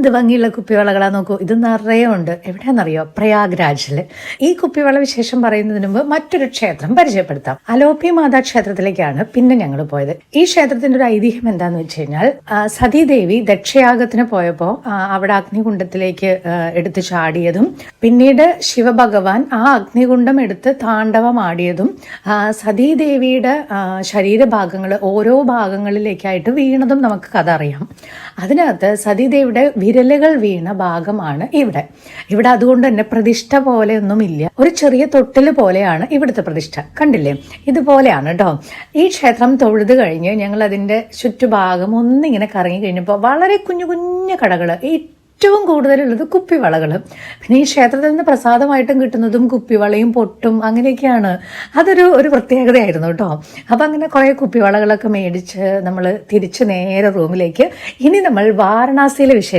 എന്ത് ഭംഗിയുള്ള കുപ്പിവളകളാ നോക്കൂ. ഇത് നിറയെ ഉണ്ട്. എവിടെയാണെന്നറിയോ? പ്രയാഗ്രാജിൽ. ഈ കുപ്പിവള വിശേഷം പറയുന്നതിന് മുമ്പ് മറ്റൊരു ക്ഷേത്രം പരിചയപ്പെടുത്താം. അലോപ്പി മാതാ ക്ഷേത്രത്തിലേക്കാണ് പിന്നെ ഞങ്ങൾ പോയത്. ഈ ക്ഷേത്രത്തിന്റെ ഒരു ഐതിഹ്യം എന്താന്ന് വെച്ച് കഴിഞ്ഞാൽ സതീദേവി ദക്ഷയാഗത്തിന് പോയപ്പോൾ അവിടെ അഗ്നികുണ്ഡത്തിലേക്ക് എടുത്തു ചാടിയതും പിന്നീട് ശിവഭഗവാൻ ആ അഗ്നികുണ്ഡം എടുത്ത് താണ്ഡവമാടിയതും സതീദേവിയുടെ ശരീരഭാഗങ്ങൾ ഓരോ ഭാഗങ്ങളിലേക്കായിട്ട് വീണതും നമുക്ക് കഥ അറിയാം. അതിനകത്ത് സതീദേവിയുടെ വിരലുകൾ വീണ ഭാഗമാണ് ഇവിടെ. ഇവിടെ അതുകൊണ്ട് തന്നെ പ്രതിഷ്ഠ പോലെ പോലെയൊന്നുമില്ല ഒരു ചെറിയ തൊട്ടിൽ പോലെയാണ് ഇവിടുത്തെ പ്രതിഷ്ഠ. കണ്ടില്ലേ? ഇതുപോലെയാണ് കേട്ടോ ഈ ക്ഷേത്രം തൊഴുത് കഴിഞ്ഞ് ഞങ്ങൾ അതിന്റെ ചുറ്റുഭാഗം ഒന്നിങ്ങനെ കറങ്ങി കഴിഞ്ഞപ്പോൾ വളരെ കുഞ്ഞു കുഞ്ഞു കടകൾ ഏറ്റവും കൂടുതലുള്ളത് കുപ്പിവളകൾ പിന്നെ ഈ ക്ഷേത്രത്തിൽ നിന്ന് പ്രസാദമായിട്ടും കിട്ടുന്നതും കുപ്പിവളയും പൊട്ടും അങ്ങനെയൊക്കെയാണ്. അതൊരു ഒരു പ്രത്യേകതയായിരുന്നു കേട്ടോ. അപ്പം അങ്ങനെ കുറേ കുപ്പിവളകളൊക്കെ മേടിച്ച് നമ്മൾ തിരിച്ച് നേരെ റൂമിലേക്ക്. ഇനി നമ്മൾ വാരണാസിയിലെ വിശേഷം